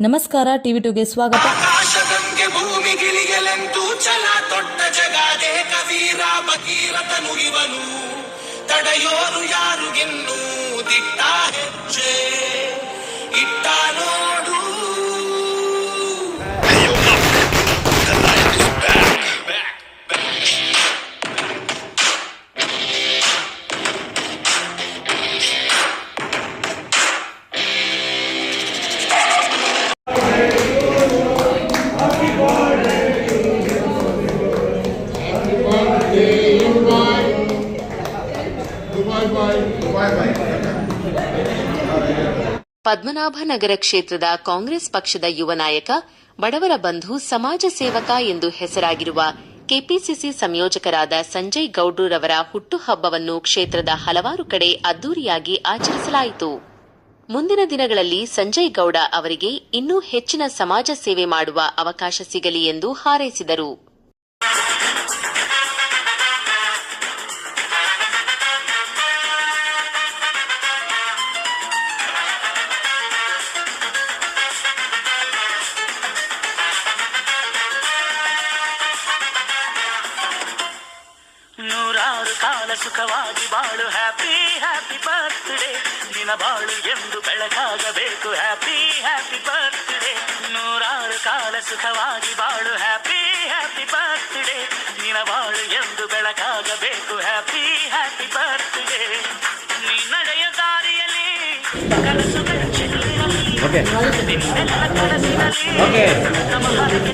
ನಮಸ್ಕಾರ ಟಿವಿ ಟುಗೆ ಸ್ವಾಗತ. ತಡೆಯೋರು ಯಾರು ದಿಟ್ಟ ಹೆಜ್ಜೆ. ಇಟ್ಟ ಪದ್ಮನಾಭನಗರ ಕ್ಷೇತ್ರದ ಕಾಂಗ್ರೆಸ್ ಪಕ್ಷದ ಯುವ ನಾಯಕ, ಬಡವರ ಬಂಧು, ಸಮಾಜ ಸೇವಕ ಎಂದು ಹೆಸರಾಗಿರುವ ಕೆಪಿಸಿಸಿ ಸಂಯೋಜಕರಾದ ಸಂಜಯ್ ಗೌಡ್ರವರ ಹುಟ್ಟುಹಬ್ಬವನ್ನು ಕ್ಷೇತ್ರದ ಹಲವಾರು ಕಡೆ ಅದ್ದೂರಿಯಾಗಿ ಆಚರಿಸಲಾಯಿತು. ಮುಂದಿನ ದಿನಗಳಲ್ಲಿ ಸಂಜಯ್ ಗೌಡ ಅವರಿಗೆ ಇನ್ನೂ ಹೆಚ್ಚಿನ ಸಮಾಜ ಸೇವೆ ಮಾಡುವ ಅವಕಾಶ ಸಿಗಲಿ ಎಂದು ಹಾರೈಸಿದರು. ನೂರಾರು ಕಾಲ ಸುಖವಾಗಿ ಬಾಳು. ಹ್ಯಾಪಿ ಹ್ಯಾಪಿ ಬರ್ತ್ಡೇ ನಿನ ಬಾಳು ಎಂದು ಬೆಳಕಾಗಬೇಕು. ಹ್ಯಾಪಿ ಹ್ಯಾಪಿ ಬರ್ತ್ಡೇ ನೂರಾರು ಕಾಲ ಸುಖವಾಗಿ ಬಾಳು. ಹ್ಯಾಪಿ ಹ್ಯಾಪಿ ಬರ್ತ್ಡೇ ನಿನ ಬಾಳು ಎಂದು ಬೆಳಕಾಗಬೇಕು. ಹ್ಯಾಪಿ ಹ್ಯಾಪಿ ಬರ್ತ್ಡೇ ನೀ ನಡೆಯ ದಾರಿಯಲ್ಲಿ ಕನಸುಗಳ ಚೆಲ್ಲಿರಲಿ ನಿನ್ನೆಲ್ಲ ಕನಸಿನಲ್ಲಿ ನಮ್ಮ ಹರಕೆ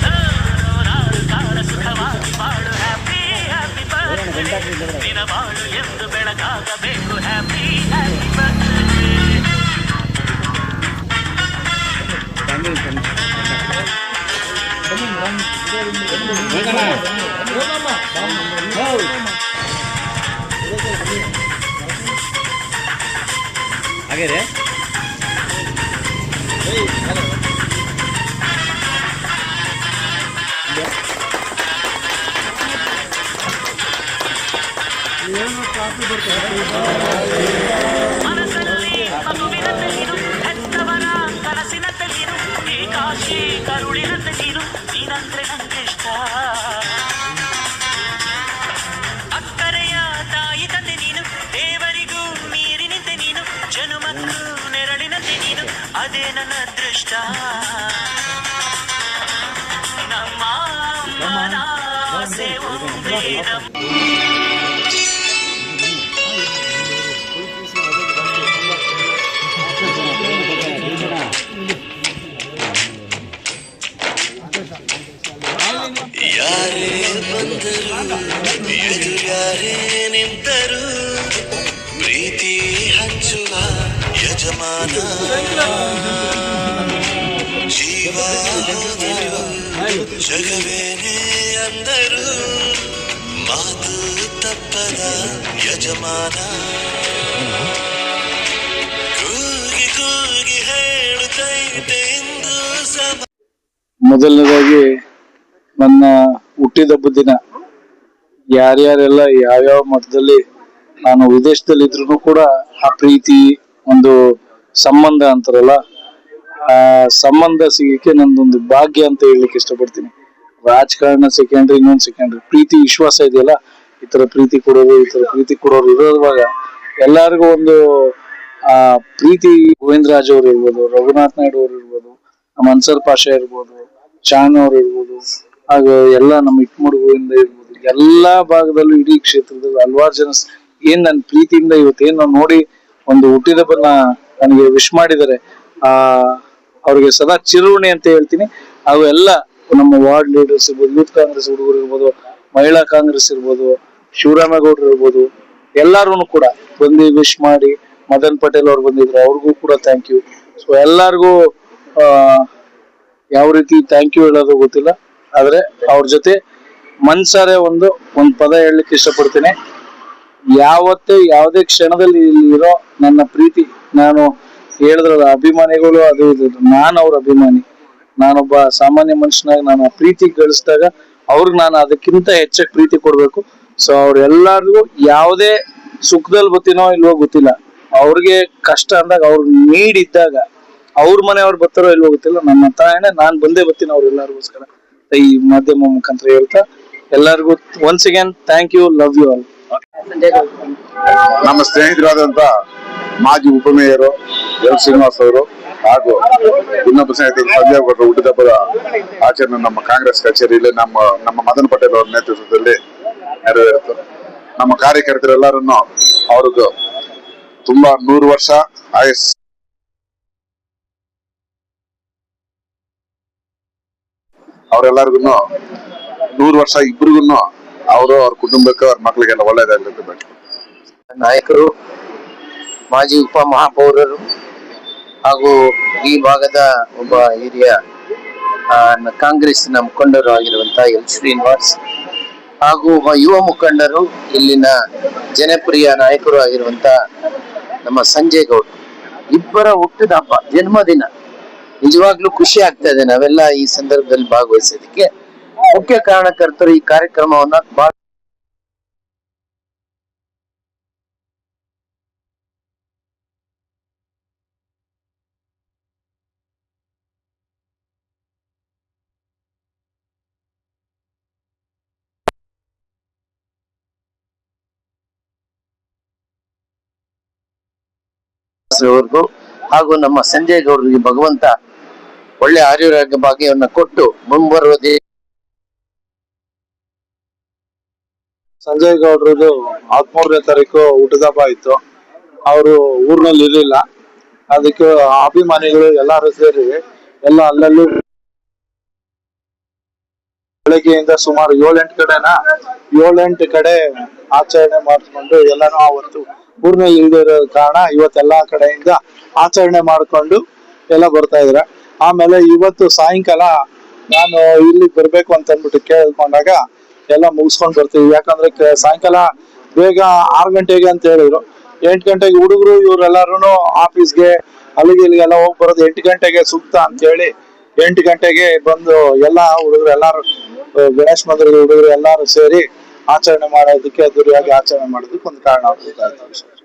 ನೂರಾರು ಕಾಲ ಸುಖವಾಗಿ ಬಾಳು ಹ್ಯಾಪಿ ಹ್ಯಾಪಿ ಬರ್ತ್ಡೇ ದಿನ ಬಾಳು ಎಂದು ಏನು ಕಾಫಿ ಹ್ಯಾಪಿ ಅದೇ ನನ್ನ ಅದೃಷ್ಟ ನಮ್ಮ ಅಮ್ಮನ ಆಸೆ ಒಂದೇ ನಮ್ಮ ಯಾರೇ ಬಂದರು ಎದು ಯಾರೇ ನಿಂತರು ಪ್ರೀತಿ ಹಂಚುವ ಯಜಮಾನ. ಜೀವ ಜಗವೇನೆ ಅಂದರು. ಮಾತು ತಪ್ಪದ ಯಜಮಾನ. ಕೂಗಿ ಕೂಗಿ ಹೇಳುತ್ತೈತೆ ಸಮ ಮೊದಲನೇದಾಗಿ ನನ್ನ ಹುಟ್ಟಿದಬ್ಬ ದಿನ. ಯಾರ್ಯಾರೆಲ್ಲ ಯಾವ್ಯಾವ ಮಠದಲ್ಲಿ ನಾನು ವಿದೇಶದಲ್ಲಿ ಇದ್ರು ಕೂಡ ಆ ಪ್ರೀತಿ ಒಂದು ಸಂಬಂಧ ಅಂತಾರಲ್ಲ, ಆ ಸಂಬಂಧ ಸಿಗಕ್ಕೆ ನಂದೊಂದು ಭಾಗ್ಯ ಅಂತ ಹೇಳಲಿಕ್ಕೆ ಇಷ್ಟಪಡ್ತೀನಿ. ರಾಜಕಾರಣ ಸೆಕೆಂಡ್ರಿ ಇನ್ನೊಂದು ಸೆಕೆಂಡ್ರಿ ಪ್ರೀತಿ, ವಿಶ್ವಾಸ ಇದೆಯಲ್ಲ, ಈ ತರ ಪ್ರೀತಿ ಕೊಡೋರು, ಈ ತರ ಪ್ರೀತಿ ಕೊಡೋರು ಇರೋವಾಗ ಎಲ್ಲರಿಗೂ ಒಂದು, ಆ ಪ್ರೀತಿ ಗೋವಿಂದರಾಜ್ ಅವ್ರು ಇರ್ಬೋದು, ರಘುನಾಥ್ ನಾಯ್ಡು ಅವ್ರು ಇರ್ಬೋದು, ನಮ್ಮ ಅನ್ಸರ್ ಪಾಷಾ ಇರ್ಬೋದು ಚಾನ್ ಅವ್ರು ಇರ್ಬೋದು, ಹಾಗೆ ಎಲ್ಲ ನಮ್ಮ ಇಟ್ಮುಡುಗುವಿಂದ ಇರ್ಬೋದು, ಎಲ್ಲಾ ಭಾಗದಲ್ಲೂ ಇಡೀ ಕ್ಷೇತ್ರದಲ್ಲಿ ಹಲವಾರು ಜನ ಏನ್ ನನ್ನ ಪ್ರೀತಿಯಿಂದ ಇವತ್ತೇನು ನೋಡಿ ಒಂದು ಹುಟ್ಟಿದಬ್ಬನ ನನಗೆ ವಿಶ್ ಮಾಡಿದರೆ, ಆ, ಅವ್ರಿಗೆ ಸದಾ ಚಿರುಣಿ ಅಂತ ಹೇಳ್ತೀನಿ. ಅವು ಎಲ್ಲ ನಮ್ಮ ವಾರ್ಡ್ ಲೀಡರ್ಸ್ ಇರ್ಬೋದು ಯೂತ್ ಕಾಂಗ್ರೆಸ್ ಹುಡುಗರು ಇರ್ಬೋದು, ಮಹಿಳಾ ಕಾಂಗ್ರೆಸ್ ಇರ್ಬೋದು, ಶಿವರಾಮೇಗೌಡರು ಇರ್ಬೋದು ಎಲ್ಲಾರು ಕೂಡ ಬಂದು ವಿಶ್ ಮಾಡಿ, ಮದನ್ ಪಟೇಲ್ ಅವ್ರು ಬಂದಿದ್ರು, ಅವ್ರಿಗೂ ಕೂಡ ಥ್ಯಾಂಕ್ ಯು ಸೊ ಎಲ್ಲಾರ್ಗೂ ಯಾವ ರೀತಿ ಥ್ಯಾಂಕ್ ಯು ಹೇಳೋದು ಗೊತ್ತಿಲ್ಲ, ಆದ್ರೆ ಅವ್ರ ಜೊತೆ ಮನ್ಸಾರೆ ಒಂದು, ಒಂದ್ ಪದ ಹೇಳಲಿಕ್ಕೆ ಇಷ್ಟಪಡ್ತೀನಿ. ಯಾವತ್ತೇ ಯಾವುದೇ ಕ್ಷಣದಲ್ಲಿ ಇಲ್ಲಿ ಇರೋ ನನ್ನ ಪ್ರೀತಿ, ನಾನು ಹೇಳಿದ್ರಲ್ಲ, ಅಭಿಮಾನಿಗಳು ಅದು ಇದು, ನಾನು ಅವ್ರ ಅಭಿಮಾನಿ. ನಾನೊಬ್ಬ ಸಾಮಾನ್ಯ ಮನುಷ್ಯನಾಗ ನಾನು ಆ ಪ್ರೀತಿ ಗಳಿಸಿದಾಗ ಅವ್ರಿಗೆ ನಾನು ಅದಕ್ಕಿಂತ ಹೆಚ್ಚಾಗಿ ಪ್ರೀತಿ ಕೊಡ್ಬೇಕು. ಸೊ ಅವ್ರೆಲ್ಲರಿಗೂ ಯಾವುದೇ ಸುಖದಲ್ಲಿ ಬರ್ತೀನೋ ಇಲ್ವೋ ಗೊತ್ತಿಲ್ಲ. ಅವ್ರಿಗೆ ಕಷ್ಟ ಅಂದಾಗ ಅವ್ರ ನೀಡಿದ್ದಾಗ ಅವ್ರ ಮನೆಯವ್ರು ಬರ್ತಾರೋ ಇಲ್ವೋ ಗೊತ್ತಿಲ್ಲ. ನನ್ನ ತಾಯಣೆ ನಾನ್ ಬಂದೇ ಬರ್ತೀನಿ ಅವ್ರೆಲ್ಲರಿಗೋಸ್ಕರ. ಈ ಮಾಧ್ಯಮ ಮುಖಾಂತರ ಹೇಳ್ತಾ ಎಲ್ಲರಿಗೂ once again thank you love you all ನಮ್ಮ ಸ್ನೇಹಿತರಾದಂತ ಮಾಜಿ ಉಪಮೇಯರು ಎಲ್ ಶ್ರೀನಿವಾಸ್ ಅವರು ಹಾಗೂ ಇನ್ನೊಬ್ಬ ಸ್ನೇಹಿತರು ಸಂಜಯ್ ಭಟ್ರು ಹುಟ್ಟಿದಬ್ಬದ ಆಚರಣೆ ನಮ್ಮ ಕಾಂಗ್ರೆಸ್ ಕಚೇರಿಯಲ್ಲಿ ನಮ್ಮ ನಮ್ಮ ಮದನ್ ಪಟೇಲ್ ಅವರ ನೇತೃತ್ವದಲ್ಲಿ ನೆರವೇರಿತು. ನಮ್ಮ ಕಾರ್ಯಕರ್ತರೆಲ್ಲರನ್ನು ಅವ್ರಿಗೂ ತುಂಬಾ ನೂರು ವರ್ಷ ಆಯಸ್ ಅವರೆಲ್ಲರಿಗೂ ನೂರು ವರ್ಷ ಇಬ್ರಿಗೂ ಅವರು ಅವ್ರ ಕುಟುಂಬಕ್ಕೆ ಅವ್ರ ಮಕ್ಕಳಿಗೆಲ್ಲ ಒಳ್ಳೇದಾಗ್ಲಿ ಬೇಕು. ನಾಯಕರು, ಮಾಜಿ ಉಪ ಮಹಾಪೌರರು ಹಾಗೂ ಈ ಭಾಗದ ಒಬ್ಬ ಹಿರಿಯ ಕಾಂಗ್ರೆಸ್ನ ಮುಖಂಡರು ಆಗಿರುವಂತಹ ಎಲ್ ಶ್ರೀನಿವಾಸ್ ಹಾಗೂ ಒಬ್ಬ ಯುವ ಮುಖಂಡರು, ಇಲ್ಲಿನ ಜನಪ್ರಿಯ ನಾಯಕರು ಆಗಿರುವಂತ ನಮ್ಮ ಸಂಜಯ್ ಗೌಡ್. ಇಬ್ಬರ ಹುಟ್ಟಿದ ಹಬ್ಬ, ಜನ್ಮದಿನ. ನಿಜವಾಗ್ಲೂ ಖುಷಿ ಆಗ್ತಾ ಇದೆ. ನಾವೆಲ್ಲ ಈ ಸಂದರ್ಭದಲ್ಲಿ ಭಾಗವಹಿಸೋದಕ್ಕೆ ಮುಖ್ಯ ಕಾರಣಕರ್ತರು ಈ ಕಾರ್ಯಕ್ರಮವನ್ನ ಬಹಳ ಹಾಗೂ ನಮ್ಮ ಸಂಜಯ್ ಗೌಡರಿಗೆ ಭಗವಂತ ಒಳ್ಳೆ ಆರೋಗ್ಯ ಭಾಗ್ಯವನ್ನು ಕೊಟ್ಟು ಮುಂಬರುವ ಸಂಜಯ್ ಗೌಡ್ರದ್ದು ಹದಿಮೂರನೇ ತಾರೀಕು ಹುಟ್ಟಿದಬ್ಬ ಇತ್ತು. ಅವರು ಊರ್ನಲ್ಲಿ ಇರ್ಲಿಲ್ಲ. ಅದಕ್ಕೆ ಅಭಿಮಾನಿಗಳು ಎಲ್ಲಾರು ಸೇರಿ ಎಲ್ಲ ಅಲ್ಲಲ್ಲೂ ಬೆಳಗ್ಗೆಯಿಂದ ಸುಮಾರು ಏಳೆಂಟು ಕಡೆನ ಏಳೆಂಟು ಕಡೆ ಆಚರಣೆ ಮಾಡಿಕೊಂಡು ಎಲ್ಲಾನು ಅವತ್ತು ಊರ್ನಲ್ಲಿ ಇಲ್ದಿರೋ ಕಾರಣ ಇವತ್ತೆಲ್ಲಾ ಕಡೆಯಿಂದ ಆಚರಣೆ ಮಾಡ್ಕೊಂಡು ಎಲ್ಲ ಬರ್ತಾ ಇದ್ರೆ ಆಮೇಲೆ ಇವತ್ತು ಸಾಯಂಕಾಲ ನಾನು ಇಲ್ಲಿ ಬರ್ಬೇಕು ಅಂತ ಅಂದ್ಬಿಟ್ಟು ಕೇಳ್ಕೊಂಡಾಗ ಎಲ್ಲ ಮುಗಿಸ್ಕೊಂಡ್ ಬರ್ತೀವಿ. ಯಾಕಂದ್ರೆ ಸಾಯಂಕಾಲ ಬೇಗ ಆರು ಗಂಟೆಗೆ ಅಂತ ಹೇಳಿದ್ರು. ಎಂಟು ಗಂಟೆಗೆ ಹುಡುಗರು ಇವ್ರೆಲ್ಲಾರು ಆಫೀಸ್ಗೆ, ಅಲ್ಲಿಗೆ ಇಲ್ಲಿಗೆಲ್ಲ ಹೋಗಿ ಬರೋದು ಎಂಟು ಗಂಟೆಗೆ ಸೂಕ್ತ ಅಂತ ಹೇಳಿ ಎಂಟು ಗಂಟೆಗೆ ಬಂದು ಎಲ್ಲ ಹುಡುಗರು ಎಲ್ಲಾರು ಗಣೇಶ್ ಮಂದಿರದ ಹುಡುಗರು ಎಲ್ಲಾರು ಸೇರಿ ಆಚರಣೆ ಮಾಡೋದಕ್ಕೆ ಅದ್ದೂರಿಯಾಗಿ ಆಚರಣೆ ಮಾಡೋದಕ್ಕೆ ಒಂದು ಕಾರಣ ಆಗ್ಬೇಕಾಯ್ತು.